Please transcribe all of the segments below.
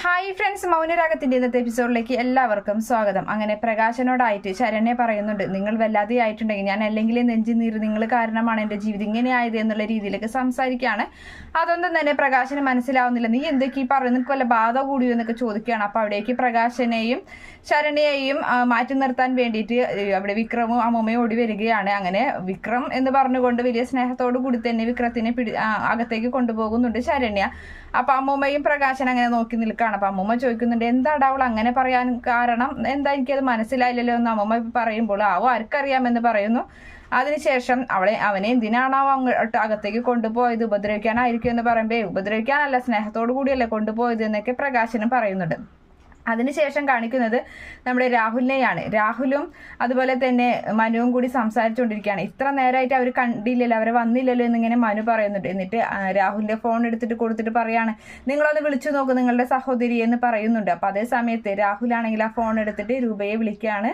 Hi friends മൗനരാഗത്തിന്റെ ഇന്നത്തെ എപ്പിസോഡിലേക്ക് എല്ലാവർക്കും സ്വാഗതം. അങ്ങനെ പ്രകാശനോടായിട്ട് ശരണ്യ പറയുന്നുണ്ട് നിങ്ങൾ വല്ലാതെ ആയിട്ടുണ്ടെങ്കിൽ ഞാൻ അല്ലെങ്കിൽ നെഞ്ചി നീര് നിങ്ങൾ കാരണമാണ് എന്റെ ജീവിതം ഇങ്ങനെ ആയത് എന്നുള്ള രീതിയിലേക്ക് സംസാരിക്കുകയാണ്. അതൊന്നും തന്നെ പ്രകാശന് മനസ്സിലാവുന്നില്ല. നീ എന്തൊക്കെ ഈ പറയുന്നു നിനക്ക് വല്ല ബാധ കൂടിയോ എന്നൊക്കെ ചോദിക്കുകയാണ്. അപ്പോൾ അവിടേക്ക് പ്രകാശനെയും ശരണ്യയെയും മാറ്റി നിർത്താൻ വേണ്ടിയിട്ട് അവിടെ വിക്രമും അമ്മൂമ്മയും ഓടി വരികയാണ്. അങ്ങനെ വിക്രം എന്ന് പറഞ്ഞുകൊണ്ട് വലിയ സ്നേഹത്തോടു കൂടി തന്നെ വിക്രത്തിനെ പിടി അകത്തേക്ക് കൊണ്ടുപോകുന്നുണ്ട് ശരണ്യ. അപ്പൊ അമ്മൂമ്മയും പ്രകാശൻ അങ്ങനെ നോക്കി നിൽക്കുകയാണ് അപ്പൊ അമ്മൂമ്മ ചോദിക്കുന്നുണ്ട് എന്താടാ അവൾ അങ്ങനെ പറയാൻ കാരണം? എന്താ എനിക്കത് മനസ്സിലായില്ലല്ലോ? എന്ന് അമ്മൂമ്മ പറയുമ്പോൾ ആവോ ആർക്കറിയാമെന്ന് പറയുന്നു. അതിനുശേഷം അവളെ അവനെ എന്തിനാണാവോ അങ്ങോട്ട് അകത്തേക്ക് കൊണ്ടുപോയത്? ഉപദ്രവിക്കാനായിരിക്കും എന്ന് പറയുമ്പോൾ "ഏയ്, ഉപദ്രവിക്കാനല്ല സ്നേഹത്തോടു കൂടിയല്ലേ കൊണ്ടുപോയത്? എന്നൊക്കെ പ്രകാശനം പറയുന്നുണ്ട്. അതിനുശേഷം കാണിക്കുന്നത് നമ്മുടെ രാഹുലിനെയാണ്. രാഹുലും അതുപോലെ തന്നെ മനുവും കൂടി സംസാരിച്ചുകൊണ്ടിരിക്കുകയാണ്. ഇത്ര നേരമായിട്ട് അവർ കണ്ടില്ലല്ലോ അവർ വന്നില്ലല്ലോ എന്നിങ്ങനെ മനു പറയുന്നുണ്ട്. എന്നിട്ട് രാഹുലിന്റെ ഫോൺ എടുത്തിട്ട് കൊടുത്തിട്ട് പറയാണ് നിങ്ങളൊന്ന് വിളിച്ചു നോക്കൂ നിങ്ങളുടെ സഹോദരി എന്ന് പറയുന്നുണ്ട്. അപ്പൊ അതേ സമയത്ത് രാഹുലാണെങ്കിൽ ആ ഫോൺ എടുത്തിട്ട് രൂപയെ വിളിക്കുകയാണ്.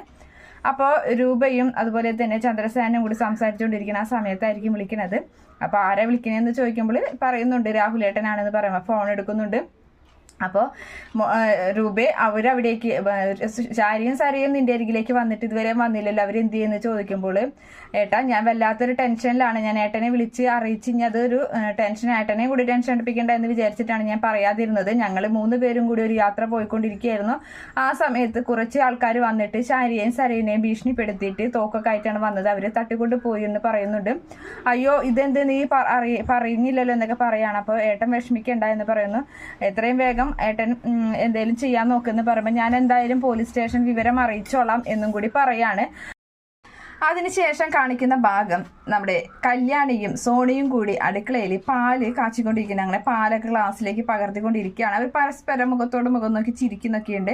അപ്പോൾ രൂപയും അതുപോലെ തന്നെ ചന്ദ്രസേനും കൂടി സംസാരിച്ചുകൊണ്ടിരിക്കുന്ന ആ സമയത്തായിരിക്കും വിളിക്കുന്നത്. അപ്പോൾ ആരാ വിളിക്കണേന്ന് ചോദിക്കുമ്പോൾ പറയുന്നുണ്ട് രാഹുലേട്ടനാണെന്ന് പറയുമ്പോൾ ഫോൺ എടുക്കുന്നുണ്ട്. അപ്പോൾ രൂപ അവരവിടേക്ക് ശാരിയും സരയും നിന്റെ അരികിലേക്ക് വന്നിട്ട് ഇതുവരെ വന്നില്ലല്ലോ. അവർ എന്ത് ചെയ്യുന്നു ചോദിക്കുമ്പോൾ ഏട്ടാ ഞാൻ വല്ലാത്തൊരു ടെൻഷനിലാണ്. ഞാൻ ഏട്ടനെ വിളിച്ച് അറിയിച്ച് ഇനി അതൊരു ടെൻഷൻ ഏട്ടനെ കൂടി ടെൻഷൻ അടുപ്പിക്കേണ്ട എന്ന് വിചാരിച്ചിട്ടാണ് ഞാൻ പറയാതിരുന്നത്. ഞങ്ങൾ മൂന്ന് പേരും കൂടി ഒരു യാത്ര പോയിക്കൊണ്ടിരിക്കുകയായിരുന്നു. ആ സമയത്ത് കുറച്ച് ആൾക്കാർ വന്നിട്ട് ശാരിയെയും സരയിനെയും ഭീഷണിപ്പെടുത്തിയിട്ട് തോക്കൊക്കെ ആയിട്ടാണ് വന്നത്. അവർ തട്ടിക്കൊണ്ട് പോയി എന്ന് പറയുന്നുണ്ട്. അയ്യോ ഇതെന്ത് നീ പറയുന്നില്ലല്ലോ എന്നൊക്കെ പറയാണ്. അപ്പോൾ ഏട്ടൻ വിഷമിക്കണ്ട എന്ന് പറയുന്നു. എത്രയും വേഗം ഏട്ടൻ ഉം, എന്തേലും ചെയ്യാൻ നോക്കുമെന്ന് പറയുമ്പോൾ ഞാൻ എന്തായാലും പോലീസ് സ്റ്റേഷൻ വിവരം അറിയിച്ചോളാം എന്നും കൂടി പറയാണ്. അതിനുശേഷം കാണിക്കുന്ന ഭാഗം നമ്മുടെ കല്യാണിയും സോണിയും കൂടി അടുക്കളയിൽ പാൽ കാച്ചിക്കൊണ്ടിരിക്കുന്നു. അങ്ങനെ പാലൊക്കെ ഗ്ലാസ്സിലേക്ക് പകർത്തിക്കൊണ്ടിരിക്കുകയാണ്. അവർ പരസ്പരം മുഖത്തോട് മുഖം നോക്കി ചിരിക്കുന്നൊക്കെയുണ്ട്.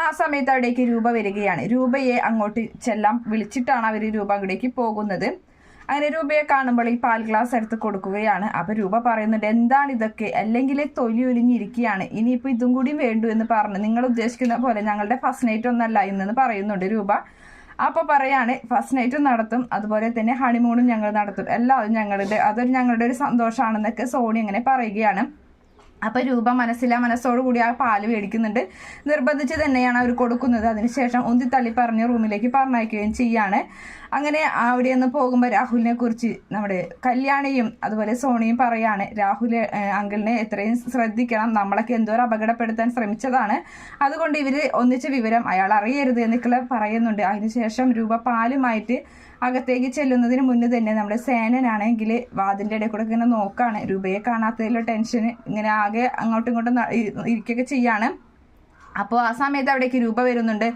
ആ സമയത്ത് അവിടേക്ക് രൂപ വരികയാണ്. രൂപയെ അങ്ങോട്ട് ചെല്ലാം വിളിച്ചിട്ടാണ് അവർ രൂപ അങ്ങോട്ടേക്ക് പോകുന്നത്. അങ്ങനെ രൂപയെ കാണുമ്പോൾ ഈ പാൽ ഗ്ലാസ് എടുത്ത് കൊടുക്കുകയാണ്. അപ്പൊ രൂപ പറയുന്നുണ്ട് എന്താണ് ഇതൊക്കെ? അല്ലെങ്കിൽ തൊലി ഒലിഞ്ഞിരിക്കുകയാണ്. ഇനിയിപ്പോ ഇതും കൂടി വേണ്ടു എന്ന് പറഞ്ഞു നിങ്ങൾ ഉദ്ദേശിക്കുന്ന പോലെ ഞങ്ങളുടെ ഫസ്റ്റ് നൈറ്റ് ഒന്നല്ല ഇന്നെന്ന് പറയുന്നുണ്ട് രൂപ. അപ്പൊ പറയാണ് ഫസ്റ്റ് നൈറ്റും നടത്തും അതുപോലെ തന്നെ ഹണിമൂണും ഞങ്ങൾ നടത്തും. എല്ലാവരും ഞങ്ങളുടെ അതൊരു ഞങ്ങളുടെ ഒരു സന്തോഷമാണെന്നൊക്കെ സോണി അങ്ങനെ പറയുകയാണ്. അപ്പൊ രൂപ മനസ്സില മനസ്സോടു കൂടി ആ പാൽ മേടിക്കുന്നുണ്ട്. നിർബന്ധിച്ച് തന്നെയാണ് അവർ കൊടുക്കുന്നത്. അതിനുശേഷം ഉന്തി തള്ളി പറഞ്ഞ് റൂമിലേക്ക് പറഞ്ഞയക്കുകയും ചെയ്യാണ്. അങ്ങനെ അവിടെ നിന്ന് പോകുമ്പോൾ രാഹുലിനെ കുറിച്ച് നമ്മുടെ കല്യാണിയും അതുപോലെ സോണിയും പറയാണ് രാഹുൽ അങ്കിളിനെ എത്രയും ശ്രദ്ധിക്കണം. നമ്മളൊക്കെ എന്തോരം അപകടപ്പെടുത്താൻ ശ്രമിച്ചതാണ്. അതുകൊണ്ട് ഇവർ ഒന്നിച്ച വിവരം അയാൾ അറിയരുത് എന്നൊക്കെ പറയുന്നുണ്ട്. അതിനുശേഷം രൂപ പാലുമായിട്ട് അകത്തേക്ക് ചെല്ലുന്നതിന് മുന്നേ തന്നെ നമ്മുടെ സേനനാണെങ്കിൽ വാതിന്റെ ഇടയിൽ കൂടെ ഇങ്ങനെ നോക്കാണ്. രൂപയെ കാണാത്തതിലുള്ള ടെൻഷൻ ഇങ്ങനെ ആകെ അങ്ങോട്ടും ഇങ്ങോട്ടും ഇരിക്കുകയൊക്കെ ചെയ്യാണ്. അപ്പോൾ ആ സമയത്ത് അവിടേക്ക് രൂപ വരുന്നുണ്ട്.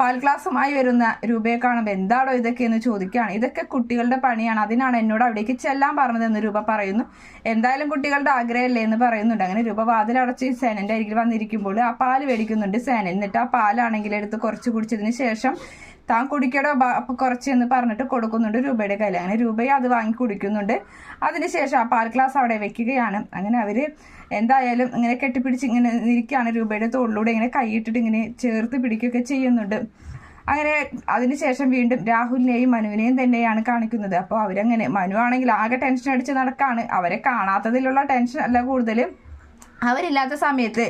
പാൽ ഗ്ലാസുമായി വരുന്ന രൂപയെ കാണുമ്പോൾ എന്താണോ ഇതൊക്കെ എന്ന് ചോദിക്കുകയാണ്. ഇതൊക്കെ കുട്ടികളുടെ പണിയാണ്. അതിനാണ് എന്നോട് അവിടേക്ക് ചെല്ലാൻ പറഞ്ഞതെന്ന് രൂപ പറയുന്നു. എന്തായാലും കുട്ടികളുടെ ആഗ്രഹമല്ലേ എന്ന് പറയുന്നുണ്ട്. അങ്ങനെ രൂപ വാതിലടച്ച് സേനന്റെ അരികിൽ വന്നിരിക്കുമ്പോൾ ആ പാൽ മേടിക്കുന്നുണ്ട് സേനൻ. എന്നിട്ട് ആ പാലാണെങ്കിൽ എടുത്ത് കുറച്ച് കുടിച്ചതിന് ശേഷം താൻ കുടിക്കടോ കുറച്ച് എന്ന് പറഞ്ഞിട്ട് കൊടുക്കുന്നുണ്ട് രൂപയുടെ കയ്യിൽ. അങ്ങനെ രൂപയെ അത് വാങ്ങി കുടിക്കുന്നുണ്ട്. അതിനുശേഷം ആ പാൽ ഗ്ലാസ് അവിടെ വെക്കുകയാണ്. അങ്ങനെ അവർ എന്തായാലും ഇങ്ങനെ കെട്ടിപ്പിടിച്ച് ഇങ്ങനെ ഇരിക്കുകയാണ് രൂപയുടെ തോളിലൂടെ. ഇങ്ങനെ കൈയിട്ടിട്ട് ഇങ്ങനെ ചേർത്ത് പിടിക്കുകയൊക്കെ ചെയ്യുന്നുണ്ട്. അങ്ങനെ അതിനുശേഷം വീണ്ടും രാഹുലിനെയും മനുവിനെയും തന്നെയാണ് കാണിക്കുന്നത്. അപ്പോൾ അവരങ്ങനെ മനു ആണെങ്കിൽ ആകെ ടെൻഷൻ അടിച്ച് നടക്കാണ്. അവരെ കാണാത്തതിലുള്ള ടെൻഷൻ അല്ല കൂടുതലും. അവരില്ലാത്ത സമയത്ത്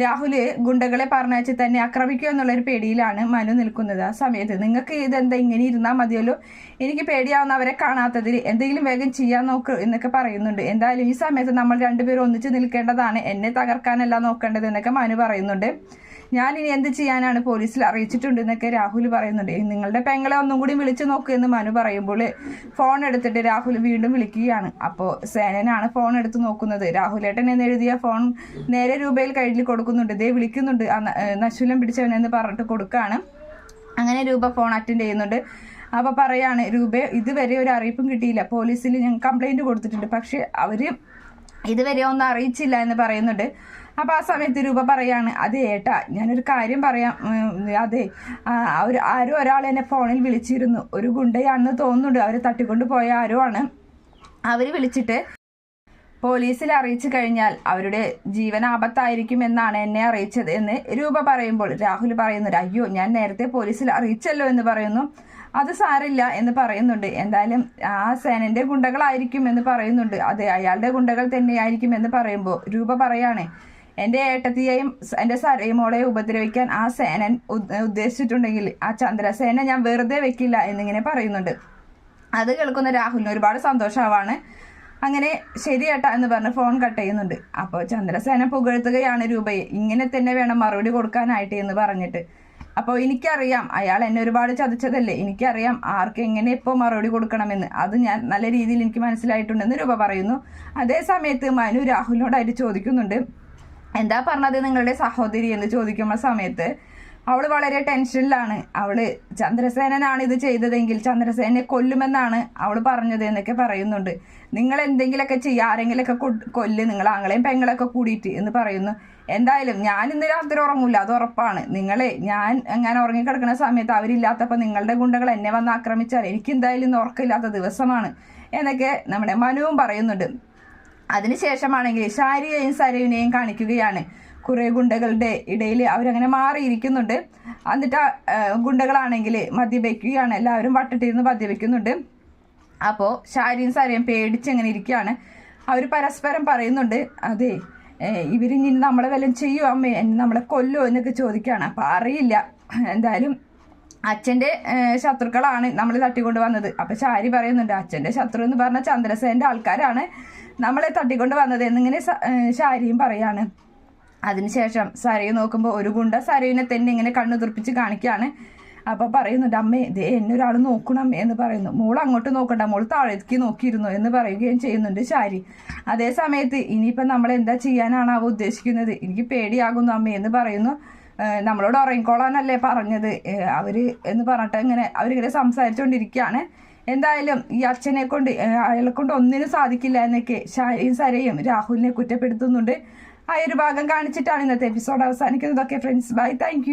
രാഹുൽ ഗുണ്ടകളെ പറഞ്ഞയച്ച് തന്നെ ആക്രമിക്കുക എന്നുള്ളൊരു പേടിയിലാണ് മനു നിൽക്കുന്നത്. ആ സമയത്ത് നിങ്ങൾക്ക് ഇതെന്താ ഇങ്ങനെ ഇരുന്നാൽ മതിയല്ലോ? എനിക്ക് പേടിയാവുന്ന അവരെ കാണാത്തതിൽ എന്തെങ്കിലും വേഗം ചെയ്യാൻ നോക്ക് എന്നൊക്കെ പറയുന്നുണ്ട്. എന്തായാലും ഈ സമയത്ത് നമ്മൾ രണ്ടുപേരും ഒന്നിച്ച് നിൽക്കേണ്ടതാണ്. എന്നെ തകർക്കാനല്ല നോക്കേണ്ടത് എന്നൊക്കെ മനു പറയുന്നുണ്ട്. ഞാൻ ഇനി എന്ത് ചെയ്യാനാണ് പോലീസിൽ അറിയിച്ചിട്ടുണ്ട് എന്നൊക്കെ രാഹുൽ പറയുന്നുണ്ട്. നിങ്ങളുടെ പെങ്ങളെ ഒന്നും കൂടി വിളിച്ചു നോക്കൂ എന്ന് മനു പറയുമ്പോൾ ഫോൺ എടുത്തിട്ട് രാഹുൽ വീണ്ടും വിളിക്കുകയാണ്. അപ്പോൾ സേനനാണ് ഫോൺ എടുത്ത് നോക്കുന്നത്. രാഹുലേട്ടൻ എന്ന് എഴുതിയ ഫോൺ നേരെ രൂപയിൽ കയ്യിൽ കൊടുക്കുന്നുണ്ട്. ഇതേ വിളിക്കുന്നുണ്ട്. നശുലം പിടിച്ചവനെന്ന് പറഞ്ഞിട്ട് കൊടുക്കുകയാണ്. അങ്ങനെ രൂപ ഫോൺ അറ്റൻഡ് ചെയ്യുന്നുണ്ട്. അപ്പോൾ പറയാണ് രൂപ ഇതുവരെ ഒരു അറിയിപ്പും കിട്ടിയില്ല. പോലീസിൽ ഞാൻ കംപ്ലൈന്റ് കൊടുത്തിട്ടുണ്ട്. പക്ഷേ അവർ ഇതുവരെ ഒന്നും അറിയിച്ചില്ല എന്ന് പറയുന്നുണ്ട്. അപ്പോൾ ആ സമയത്ത് രൂപ പറയാണ് അതെ ഏട്ടാ ഞാനൊരു കാര്യം പറയാം. അതെ ഒരു ആരോ ഒരാൾ എന്നെ ഫോണിൽ വിളിച്ചിരുന്നു. ഒരു ഗുണ്ടയാണെന്ന് തോന്നുന്നുണ്ട്. അവർ തട്ടിക്കൊണ്ട് പോയ ആരോ ആണ്. അവർ വിളിച്ചിട്ട് പോലീസിൽ അറിയിച്ചു കഴിഞ്ഞാൽ അവരുടെ ജീവൻ ആപത്തായിരിക്കും എന്നാണ് എന്നെ അറിയിച്ചത് എന്ന് രൂപ പറയുമ്പോൾ രാഹുൽ പറയുന്നുണ്ട് അയ്യോ ഞാൻ നേരത്തെ പോലീസിൽ അറിയിച്ചല്ലോ എന്ന് പറയുന്നു. അത് സാരില്ല എന്ന് പറയുന്നുണ്ട്. എന്തായാലും ആ സേനന്റെ ഗുണ്ടകളായിരിക്കും എന്ന് പറയുന്നുണ്ട്. അതെ അയാളുടെ ഗുണ്ടകൾ തന്നെയായിരിക്കും എന്ന് പറയുമ്പോൾ രൂപ പറയാണ് എന്റെ ഏട്ടത്തിയെയും എന്റെ സരയും മോളെ ഉപദ്രവിക്കാൻ ആ സേനൻ ഉദ്ദേശിച്ചിട്ടുണ്ടെങ്കിൽ ആ ചന്ദ്രസേന ഞാൻ വെറുതെ വെക്കില്ല എന്നിങ്ങനെ പറയുന്നുണ്ട്. അത് കേൾക്കുന്ന രാഹുലിന് ഒരുപാട് സന്തോഷമാവാണ് അങ്ങനെ ശരി ഏട്ടാ എന്ന് പറഞ്ഞ് ഫോൺ കട്ട് ചെയ്യുന്നുണ്ട്. അപ്പോൾ ചന്ദ്രസേന പുകഴ്ത്തുകയാണ് രൂപയെ. ഇങ്ങനെ തന്നെ വേണം മറുപടി കൊടുക്കാനായിട്ട് എന്ന് പറഞ്ഞിട്ട്. അപ്പോൾ എനിക്കറിയാം അയാൾ എന്നെ ഒരുപാട് ചതിച്ചതല്ലേ. എനിക്കറിയാം ആർക്ക് എങ്ങനെ ഇപ്പോൾ മറുപടി കൊടുക്കണമെന്ന്. അത് ഞാൻ നല്ല രീതിയിൽ എനിക്ക് മനസ്സിലായിട്ടുണ്ടെന്ന് രൂപ പറയുന്നു. അതേ സമയത്ത് മനു രാഹുലിനോടായിട്ട് ചോദിക്കുന്നുണ്ട്. എന്താ പറഞ്ഞത് നിങ്ങളുടെ സഹോദരി എന്ന് ചോദിക്കുന്ന സമയത്ത് അവൾ വളരെ ടെൻഷനിലാണ്. അവൾ ചന്ദ്രസേനനാണ് ഇത് ചെയ്തതെങ്കിൽ ചന്ദ്രസേനെ കൊല്ലുമെന്നാണ് അവൾ പറഞ്ഞത് എന്നൊക്കെ പറയുന്നുണ്ട്. നിങ്ങൾ എന്തെങ്കിലുമൊക്കെ ചെയ്യുക ആരെങ്കിലുമൊക്കെ കൊല്ല് നിങ്ങൾ ആങ്ങളെയും പെങ്ങളൊക്കെ കൂടിയിട്ട് എന്ന് പറയുന്നു. എന്തായാലും ഞാൻ ഇന്ന് രാത്രി ഉറങ്ങൂല അത് ഉറപ്പാണ്. നിങ്ങളെ ഞാൻ എങ്ങനെ ഉറങ്ങിക്കിടക്കുന്ന സമയത്ത് അവരില്ലാത്തപ്പോൾ നിങ്ങളുടെ ഗുണ്ടകൾ എന്നെ വന്ന് ആക്രമിച്ചാൽ എനിക്ക് എന്തായാലും ഉറക്കമില്ലാത്ത ദിവസമാണ് എന്നൊക്കെ നമ്മുടെ മനുവും പറയുന്നുണ്ട്. അതിനുശേഷമാണെങ്കിൽ ഷാരിയെയും സരയുനെയും കാണിക്കുകയാണ്. കുറേ ഗുണ്ടകളുടെ ഇടയിൽ അവരങ്ങനെ മാറിയിരിക്കുന്നുണ്ട്. എന്നിട്ട് ഗുണ്ടകളാണെങ്കിൽ മദ്യപിക്കുകയാണ്. എല്ലാവരും വട്ടിട്ടിരുന്ന് മദ്യപിക്കുന്നുണ്ട്. അപ്പോൾ ഷാരിയും സരയും പേടിച്ചങ്ങനെ ഇരിക്കുകയാണ്. അവർ പരസ്പരം പറയുന്നുണ്ട് അതെ ഇവരിനി നമ്മളെ വല്ലതും ചെയ്യുമോ അമ്മേ നമ്മളെ കൊല്ലുമോ എന്നൊക്കെ ചോദിക്കുകയാണ്. അപ്പോൾ അറിയില്ല. എന്തായാലും അച്ഛന്റെ ശത്രുക്കളാണ് നമ്മൾ തട്ടിക്കൊണ്ട് വന്നത്. അപ്പം ചാരി പറയുന്നുണ്ട് അച്ഛന്റെ ശത്രു എന്ന് പറഞ്ഞ ചന്ദ്രസേന്റെ ആൾക്കാരാണ് നമ്മളെ തട്ടിക്കൊണ്ട് വന്നത് എന്നിങ്ങനെ ശാരിയും പറയാണ്. അതിനുശേഷം സരയു നോക്കുമ്പോൾ ഒരു ഗുണ്ട സരയുവിനെ തന്നെ ഇങ്ങനെ കണ്ണു തുറപ്പിച്ച് കാണിക്കുകയാണ് അപ്പോൾ പറയുന്നുണ്ട് അമ്മേ ദേ എന്നെ ഒരാൾ നോക്കണം എന്ന് പറയുന്നു. മോൾ അങ്ങോട്ട് നോക്കണ്ട മോൾ താഴേക്ക് നോക്കിയിരുന്നു എന്ന് പറയുകയും ചെയ്യുന്നുണ്ട് ശാരി. അതേ സമയത്ത് ഇനിയിപ്പം നമ്മൾ എന്താ ചെയ്യാനാണ് അവ ഉദ്ദേശിക്കുന്നത്? എനിക്ക് പേടിയാകുന്നു അമ്മേ എന്ന് പറയുന്നു. നമ്മളോട് ഉറങ്ങിക്കോളാനല്ലേ പറഞ്ഞത്. അവർ എന്ന് പറഞ്ഞിട്ട് ഇങ്ങനെ അവരിങ്ങനെ സംസാരിച്ചുകൊണ്ടിരിക്കുകയാണ് എന്തായാലും ഈ അച്ഛനെ കൊണ്ട് അയാളെ കൊണ്ട് ഒന്നിനും സാധിക്കില്ല എന്നൊക്കെ ഷാരിയും സരയും രാഹുലിനെ കുറ്റപ്പെടുത്തുന്നുണ്ട്. ആ ഒരു ഭാഗം കാണിച്ചിട്ടാണ് ഇന്നത്തെ എപ്പിസോഡ് അവസാനിക്കുന്നത് ഓക്കെ ഫ്രണ്ട്സ് ബൈ താങ്ക്